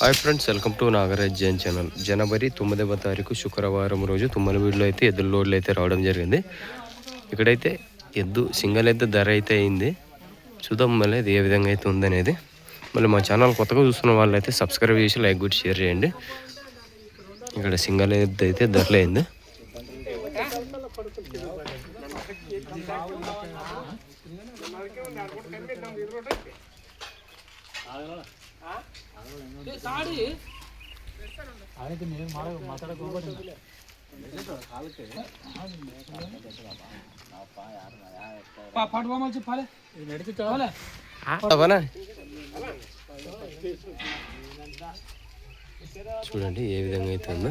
Hi friends welcome to Nagaraj Jain channel జనవరి తొమ్మిదవ తారీఖు శుక్రవారం రోజు తుమ్మలవీడులో అయితే ఎద్దుల లోడ్లు అయితే రావడం జరిగింది. ఇక్కడైతే ఎద్దు సింగల్ ఎద్దు ధర అయితే అయింది. చూద్దాం మళ్ళీ ఇది ఏ విధంగా అయితే ఉందనేది. మళ్ళీ మా ఛానల్ కొత్తగా చూస్తున్న వాళ్ళు అయితే సబ్స్క్రైబ్ చేసి లైక్ కూడా షేర్ చేయండి. ఇక్కడ సింగల్ ఎద్దు అయితే ధరలు అయింది. పాడుకోమని చెప్పాలి. నడిచి అవనా చూడండి ఏ విధంగా అయితే ఉందో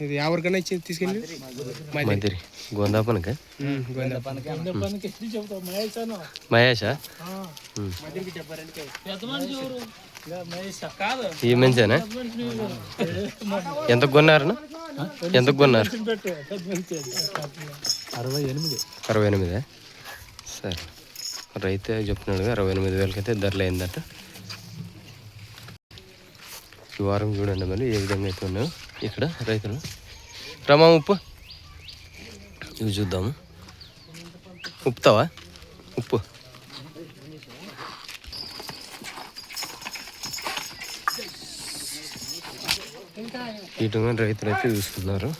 ఇది ఎవరికైనా ఇచ్చి తీసుకెళ్ళి మదిరి గోందాపనక మహేషా. ఈ మంచేనా ఎంత కొన్నారనా ఎంత కొన్నారు అరవై ఎనిమిది అరవై ఎనిమిదా సరే రైతే చెప్తున్నాడుగా అరవై ఎనిమిది వేలకైతే ధరలు అయిందట ఈ వారం చూడండి మరి ఏ విధంగా అయితే ఉన్నాయో ఇక్కడ రైతులు. రమా ఉప్పు. ఇవి చూద్దాము. ఉప్పుతావా? ఉప్పు. ఇటు రైతులు అయితే చూస్తున్నారు.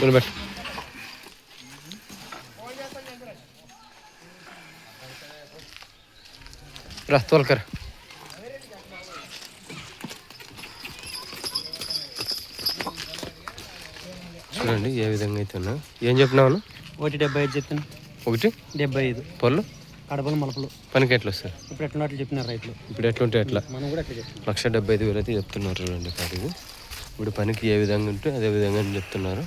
నిలబెట్టు రా తోలుకరా చూడండి ఏ విధంగా అయితే ఉన్నా. ఏం చెప్పినావు ఒకటి డెబ్బై ఐదు చెప్తాను ఒకటి? డెబ్బై ఐదు. పళ్ళు? కడపలు మలపలు. పనికి ఎట్లా వస్తారు? ఇప్పుడు ఎట్లా చెప్పినారు రైతులు. ఇప్పుడు ఎట్లుంటే ఎట్లా మనం కూడా అట్లా చెప్తాం లక్ష డెబ్బై ఐదు వేలు అయితే చెప్తున్నారు చూడండి కాడికి. ఇప్పుడు పనికి ఏ విధంగా ఉంటే అదే విధంగా చెప్తున్నారు.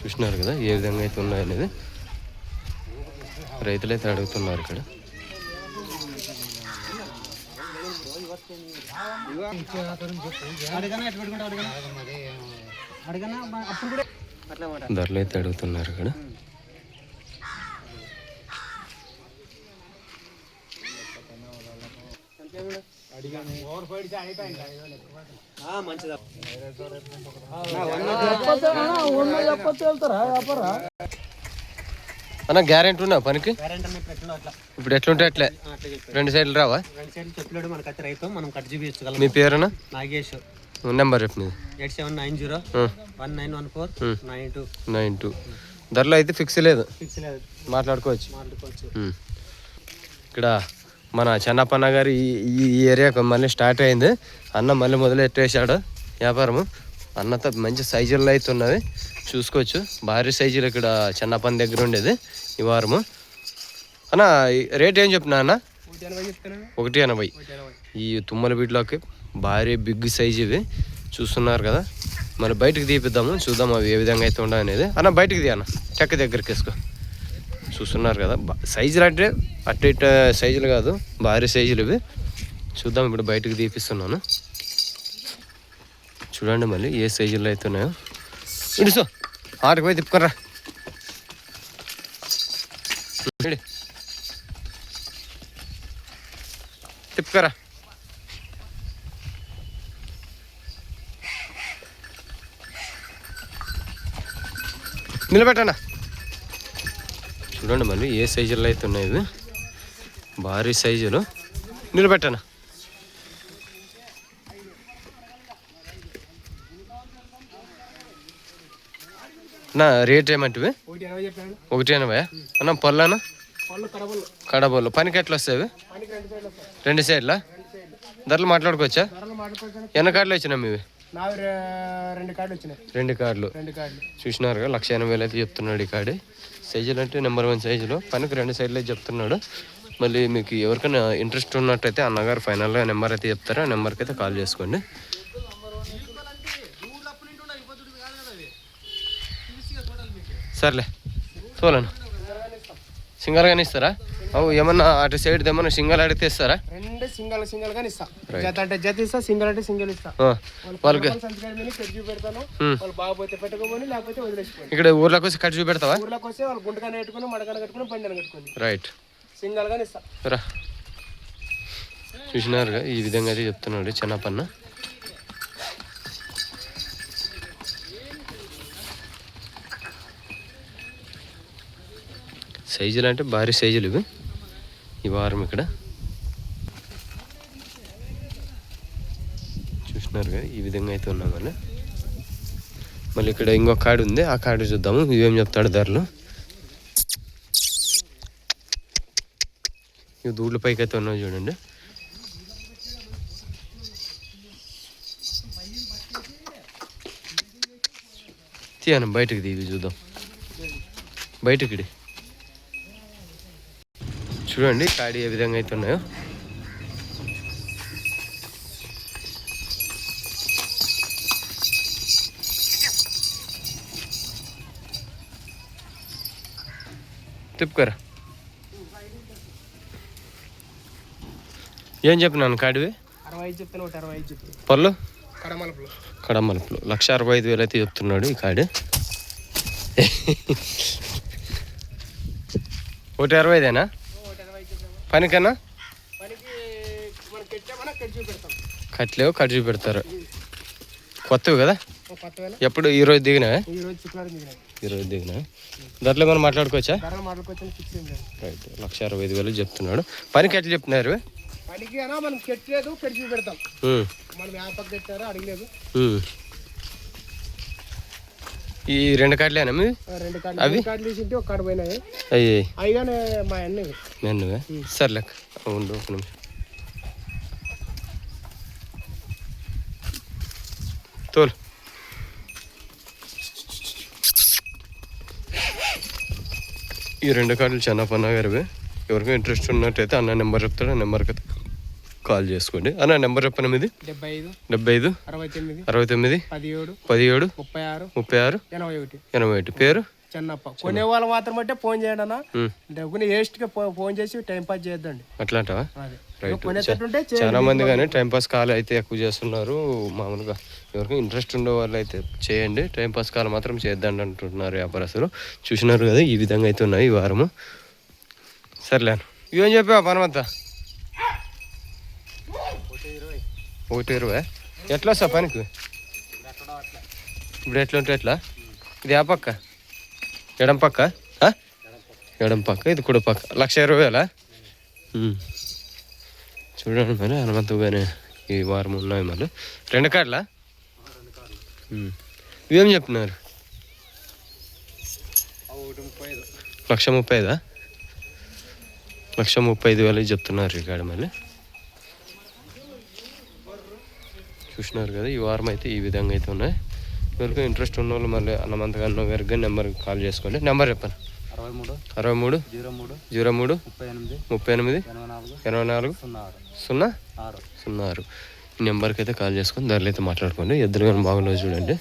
చూసినారు కదా ఏ విధంగా అయితే ఉన్నాయనేది రైతులు అయితే అడుగుతున్నారు ఇక్కడ. అడిగానా? అప్పుడు కూడా అట్లా ధరలు అయితే అడుగుతున్నారు ఇక్కడ అన్న గ్యారెంటీ ఉన్నా పనికి? ఇప్పుడు ఎట్లుంటే అట్లే. రెండు సైడ్లు రావా? రెండు సైడ్లు చెప్పలేడు మనకు అయితే రైతు. మనం కట్ చూపించగలం మీ పేరునా? నాగేష్. నెంబర్ చెప్పు eight seven nine zero one nine one four nine two. Nine two. ధరలు అయితే ఫిక్స్ లేదు. ఫిక్స్ లేదు. మాట్లాడుకోవచ్చు. మాట్లాడుకోవచ్చు. ఇక్కడ మన చెన్నప్పన్న గారు ఈ ఈ ఏరియాకు మళ్ళీ స్టార్ట్ అయింది. అన్న మళ్ళీ మొదలెట్టేశాడు వ్యాపారము. అన్నతో మంచి సైజుల్లో అయితే ఉన్నవి చూసుకోవచ్చు. భారీ సైజులు ఇక్కడ చెన్నప్పన్న దగ్గర ఉండేది ఈ వారము. అన్న రేట్ ఏం చెప్పినా అన్న? ఒకటి ఎనభై. ఈ తుమ్మల బీట్లోకి భారీ బిగ్ సైజ్ ఇవి. చూస్తున్నారు కదా? మరి బయటకు తీపిద్దాము చూద్దాం అవి ఏ విధంగా అయితే ఉండవు అనేది అన్న బయటకు తీ అన్న చెక్క దగ్గరికి వేసుకో. చూస్తున్నారు కదా? సైజులు అంటే అటు ఇటు సైజులు కాదు భారీ సైజులు ఇవి. చూద్దాం ఇప్పుడు బయటకు తీపిస్తున్నాను. చూడండి మళ్ళీ ఏ సైజుల్లో అయితే ఉన్నాయో. ఇడుసో ఆటకు పోయి తిప్పుకోరా తిప్పుకోరా. నిలబెట్టనా? చూడండి మళ్ళీ ఏ సైజుల్లో అయితే ఉన్నాయి భారీ సైజులు. నిలబెట్టనా? నా రేట్ ఏమంటివి? ఒకటి ఎనభై అన్న పర్లేనా? కడబోళ్ళు పనికి ఎట్లా వస్తాయి రెండు సైడ్లు ధరలు మాట్లాడుకోవచ్చా? ఎన్ని కార్డులు వచ్చినా మీవి? రెండు కార్డులు చూసినారుగా లక్ష ఎనభై వేలు అయితే చెప్తున్నాడు ఈ కాడి సైజులు అంటే నెంబర్ వన్ సైజులో పనికి రెండు సైడ్లు అయితే చెప్తున్నాడు. మళ్ళీ మీకు ఎవరికైనా ఇంట్రెస్ట్ ఉన్నట్టయితే అన్నగారు ఫైనల్గా నెంబర్ అయితే చెప్తారో. ఆ నెంబర్కి అయితే కాల్ చేసుకోండి. సర్లే చూడండి సింగల్గానే ఇస్తారా? అవు ఏమన్నా అటు సైడ్ ఏమన్నా సింగల్ అడిగితే ఇస్తారా? రెండు సింగల్ సింగల్ గాని ఇస్తా. జత అంటే జత ఇస్తా సింగల్ అంటే సింగల్ ఇస్తా. వాళ్ళకి తెచ్చి పెడతాను. వాళ్ళు బాగపోతే పెట్టుకోమని లేకపోతే వదిలేసుకోండి ఇక్కడ ఊర్లోకి వచ్చి కట్ చూపెడతావా? ఊర్లోకి వస్తే వాళ్ళు గుంటకాన పెట్టుకుని మడకాన కట్టుకుని బండిని కట్టుకుని. రైట్ సింగల్ గాని ఇస్తా. రా. చూసినారుగా ఈ విధంగా అయితే చెప్తున్నాడు చిన్నపన్న. సైజులు అంటే భారీ సైజులు ఇవి. ఈ వారం ఇక్కడ. చూసినారుగా ఈ విధంగా అయితే ఉన్నాం మళ్ళీ మళ్ళీ ఇక్కడ ఇంకొక కార్డు ఉంది ఆ కాడు చూద్దాము. ఇవేం చెప్తాడు ధరలు? ఇవి దూళ్ళ పైకి అయితే ఉన్నావు చూడండి. తీయను బయటకు తీవి చూద్దాం. బయటకి చూడండి కాడి ఏ విధంగా అయితే ఉన్నాయో. తిప్పుకోరా. ఏం చెప్పినాను కాడివి? పళ్ళు? కడమలుపులు లక్ష అరవై ఐదు వేలు అయితే చెప్తున్నాడు ఈ కాడి. ఒకటి అరవై ఐదేనా ఒకటి అరవై ఐదు చెప్తాను పనికన్నా? కట్లేవు కట్ చూపెడతారు. కొత్తవి కదా? ఎప్పుడు ఈ రోజు దిగినా. ఈ రోజు దిగినా దాంట్లో మనం మాట్లాడుకోవచ్చా? రైట్ లక్ష అరవై ఐదు వేలు చెప్తున్నాడు. పనికి ఎట్లా చెప్తున్నారు? పనికి మనం కెట్టలేదు ఉమ్, మనం అడగలేదు. ఈ రెండు కార్డులేనా మీ పోయినాయి. అయ్యి అయిగానే మా అన్నీ నన్నువే సర్లే ఉండు ఒక నిమిషం. తోలు. ఈ రెండు కార్డులు చాలా పన్నా గారివే. ఎవరికైనా ఇంట్రెస్ట్ ఉన్నట్టయితే అన్న నెంబర్ చెప్తాడు ఆ నెంబర్కి కాల్ చేసుకోండి. అన్న నెంబర్ చెప్పను మీది. డెబ్బై ఐదు డెబ్బై ఐదు అరవై తొమ్మిది అరవై తొమ్మిది పదిహేడు పదిహేడు ముప్పై ఆరు ముప్పై ఆరు ఎనభై ఒకటి. ఎనభై ఒకటి. పేరు? చెన్నప్ప. కొనే వాళ్ళు మాత్రం అంటే ఫోన్ చేయండి అన్న. డబ్బుని వేస్ట్గా ఫోన్ చేసి టైం పాస్ చేయొద్దండి. అట్లా అంటావా అది. రైట్. కొనేటట్టుంటే చాలా మంది కానీ టైంపాస్ కాల్ అయితే ఎక్కువ చేస్తున్నారు. మామూలుగా ఎవరికి ఇంట్రెస్ట్ ఉండే వాళ్ళు అయితే చేయండి. టైంపాస్ కాల్ మాత్రం చేద్దండి అంటున్నారు వ్యాపారస్తులు. చూసినారు కదా ఈ విధంగా అయితే ఉన్నాయి ఈ వారము. సర్లే ఇవేం చెప్పావా పనమంతా? ఒకటి ఇరవై. ఎట్లా వస్తా పనికి? ఇప్పుడు ఎట్లా ఉంటే ఎట్లా? ఇది ఆ పక్క? ఎడం పక్క? ఎడం పక్క ఇది కుడి పక్క. లక్ష ఇరవై వేలా? చూడండి మరి హనుమంతుగానే ఈ వారం ఉన్నాయి మళ్ళీ. రెండు కార్డులా ఇవేం చెప్తున్నారు? లక్ష ముప్పై ఐదా? లక్ష ముప్పై ఐదు వేలు చెప్తున్నారు ఈ కాడ మళ్ళీ. చూసినారు కదా ఈ వారం అయితే ఈ విధంగా అయితే ఉన్నాయి. ఎవరికో ఇంట్రెస్ట్ ఉన్న వాళ్ళు మళ్ళీ అన్నమంత అన్న గారికి నెంబర్కి కాల్ చేసుకోండి. నెంబర్ చెప్పండి. అరవై మూడు అరవై మూడు జీరో మూడు జీరో మూడు ముప్పై ఎనిమిది ముప్పై ఎనిమిది ఎనభై నాలుగు సున్నా ఆరు. సున్నా ఆరు. ఈ నెంబర్కి అయితే కాల్ చేసుకొని ధరలు అయితే మాట్లాడుకోండి. ఎద్దులు కానీ బాగున్నాయి చూడండి.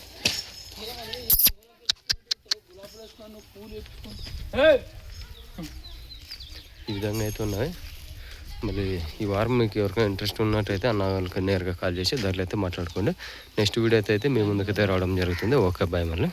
ఈ విధంగా అయితే ఉన్నాయి. మళ్ళీ ఈ వారం మీకు ఎవరికైనా ఇంట్రెస్ట్ ఉన్నట్టయితే అన్న వాళ్ళకి నేరుగా కాల్ చేసి ధరలు అయితే మాట్లాడుకోండి. నెక్స్ట్ వీడియో అయితే మీ ముందుకైతే రావడం జరుగుతుంది. ఓకే బాయ్ మళ్ళీ.